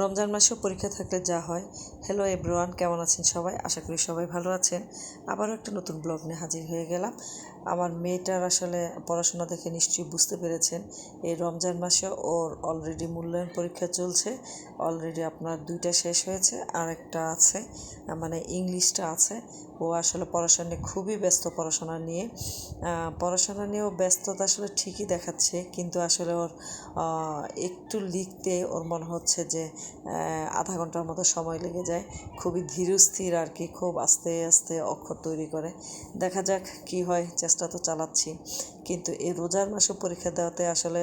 রমজান মাসেও পরীক্ষা থাকলে যা হয়। হ্যালো এভরিওয়ান কেমন আছেন সবাই? আশা করি সবাই ভালো আছেন। আবারও একটা নতুন ব্লগ নিয়ে হাজির হয়ে গেলাম। আমার মেয়েটার আসলে পড়াশোনা দেখে নিশ্চয়ই বুঝতে পেরেছেন। এই রমজান মাসে ওর অলরেডি মূল্যায়ন পরীক্ষা চলছে। অলরেডি আপনার দুইটা শেষ হয়েছে আর একটা আছে মানে ইংলিশটা আছে। ও আসলে পড়াশোনা খুবই ব্যস্ত পড়াশোনা নিয়ে। পড়াশোনা নিয়েও ব্যস্ততা আসলে ঠিকই দেখাচ্ছে, কিন্তু আসলে ওর একটু লিখতে ওর মনে হচ্ছে যে আধা ঘণ্টার মতো সময় লেগে যায়। খুবই ধীরস্থির আর কি, খুব আস্তে আস্তে অক্ষর তৈরি করে। দেখা যাক কি হয়, চেষ্টা তো চালাচ্ছি। কিন্তু এই রোজার মাসে পরীক্ষা দেওয়াতে আসলে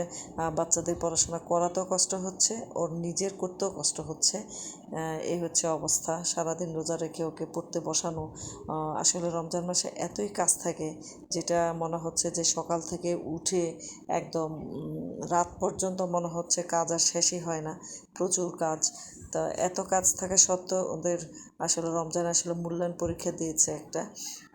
বাচ্চাদের পড়াশোনা করাতেও কষ্ট হচ্ছে, ওর নিজের করতেও কষ্ট হচ্ছে। এই হচ্ছে অবস্থা। সারাদিন রোজা রেখে ওকে পড়তে বসানো আসলে রমজান মাসে এতই কাজ থাকে, যেটা মনে হচ্ছে যে সকাল থেকে উঠে একদম রাত পর্যন্ত মনে হচ্ছে কাজ আর শেষই হয় না। প্রচুর কাজ। তা এত কাজ থাকা সত্ত্বেও ওদের আসলে রমজান আসলে মূল্যায়ন পরীক্ষা দিয়েছে একটা।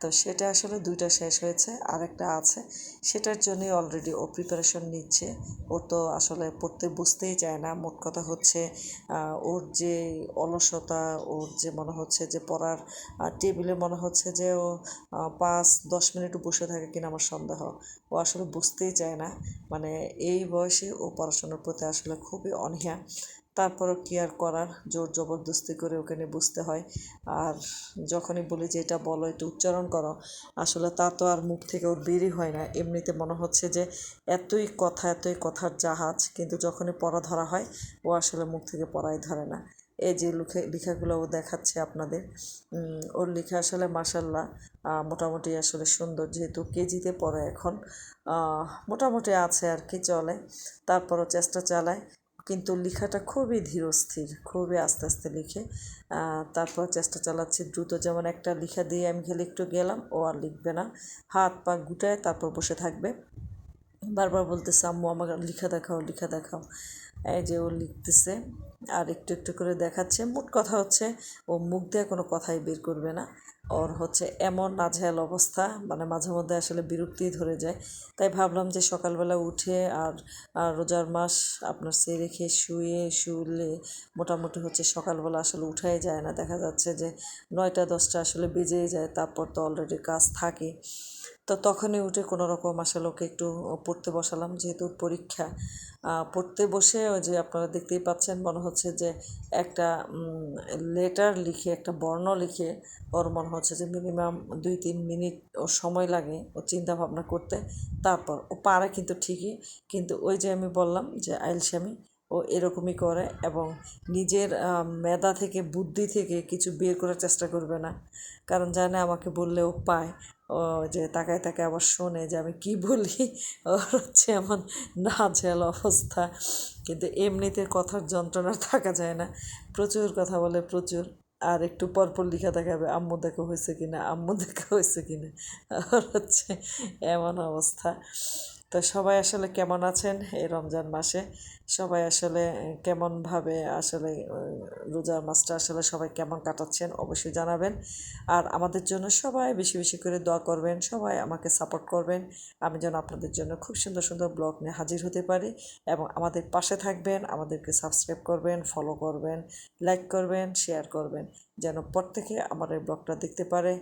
তো সেটা আসলে দুইটা শেষ হয়েছে আর একটা আছে। সেটার জন্যই অলরেডি ও প্রিপারেশন নিচ্ছে। ওর তো আসলে পড়তে বুঝতেই চায় না, মোট কথা হচ্ছে ওর যে অলসতা, ওর যে মনে হচ্ছে যে পড়ার টেবিলে মনে হচ্ছে যে ও পাঁচ, দশ মিনিট বসে থাকে কিনা আমার সন্দেহ। ও আসলে বুঝতেই চায় না। মানে এই বয়সে ও পড়াশোনার প্রতি আসলে খুবই অনীহা। তারপরও কি আর করার? জোর জবরদস্তি করে ওখানে বুঝতে হয়। আর যখনই বলি যে এটা বলো একটু উচ্চারণ করো, আসলে তা তো আর মুখ থেকে ওর বেরই হয় না। এমনিতে মনে হচ্ছে যে এতই কথা, এতই কথার জাহাজ, কিন্তু যখনই পড়া ধরা হয়, ও আসলে মুখ থেকে পড়াই ধরে না। এই যে লিখে, লেখাগুলো ও দেখাচ্ছে আপনাদের। ওর লেখা আসলে মাসাল্লাহ মোটামুটি আসলে সুন্দর। যেহেতু কেজিতে পড়ে এখন মোটামুটি আছে আর কি, চলে। তারপরও চেষ্টা চালায়। কিন্তু লেখাটা খুবই ধীরস্থির খুবই আস্তে আস্তে লিখে। তারপর চেষ্টা চালাচ্ছি দ্রুত, যেমন একটা লেখা দিয়ে আমি খেলে একটু গেলাম, ও আর লিখবে না। হাত পা গুটায় তারপর বসে থাকবে। বারবার বলতেছে, আম্মু, আমাকে লিখা দেখাও লিখা দেখাও। এই যে ও লিখতেছে, আর একটু একটু করে দেখাচ্ছে। মোট কথা হচ্ছে, ও মুখ দিয়ে কোনো কথাই বের করবে না। ওর হচ্ছে এমন নাজেহাল অবস্থা মানে মাঝে মধ্যে আসলে বিরক্তি ধরে যায়। তাই ভাবলাম যে সকালবেলা উঠে আর রোজার মাস আপনার সে রেখে শুয়ে, শুলে মোটামুটি হচ্ছে সকালবেলা আসলে উঠাই যায় না। দেখা যাচ্ছে যে নয়টা, দশটা আসলে বেজেই যায়, তারপর তো অলরেডি কাজ থাকে। তো তখনই উঠে কোনো রকম আসলে ওকে একটু পড়তে বসালাম। যেহেতু পরীক্ষা পড়তে বসে ওই যে আপনারা দেখতেই পাচ্ছেন, মনে হচ্ছে যে একটা লেটার লিখে, একটা বর্ণ লিখে ওর মনে হচ্ছে যে মিনিমাম দুই তিন মিনিট ওর সময় লাগে ও চিন্তা ভাবনা করতে। তারপর ও পারে কিন্তু ঠিকই, কিন্তু ওই যে আমি বললাম যে আইলসামি ও এরকমই করে এবং নিজের মেধা থেকে, বুদ্ধি থেকে কিছু বের করার চেষ্টা করবে না। কারণ জানে আমাকে বললে ও পায়। ও যে তাকায় তাকে আবার শোনে যে আমি কি বলি? ওর হচ্ছে এমন নাজেল অবস্থা। কিন্তু এমনিতে কথার যন্ত্রণা থাকা যায় না। প্রচুর কথা বলে, প্রচুর। আর একটু পরপর লিখা দেখাবে, আম্মু দেখো হয়েছে কি না আম্মু দেখা হয়েছে কি না ওর হচ্ছে এমন অবস্থা। তো সবাই আসলে কেমন আছেন এই রমজান মাসে? সবাই আসলে কেমনভাবে আসলে রোজার মাসটা আসলে সবাই কেমন কাটাচ্ছেন অবশ্যই জানাবেন। আর আমাদের জন্য সবাই বেশি বেশি করে দোয়া করবেন, সবাই আমাকে সাপোর্ট করবেন। আমি যেন আপনাদের জন্য খুব সুন্দর সুন্দর ব্লগ নিয়ে হাজির হতে পারি এবং আমাদের পাশে থাকবেন, আমাদেরকে সাবস্ক্রাইব করবেন ফলো করবেন লাইক করবেন শেয়ার করবেন, যেন প্রত্যেকে আমার এই ব্লগটা দেখতে পারে।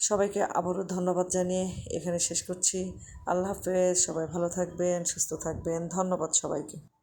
সবাইকে আবারও ধন্যবাদ জানিয়ে এখানে শেষ করছি। আল্লাহ হাফেজ, সবাই ভালো থাকবেন, সুস্থ থাকবেন। ধন্যবাদ সবাইকে।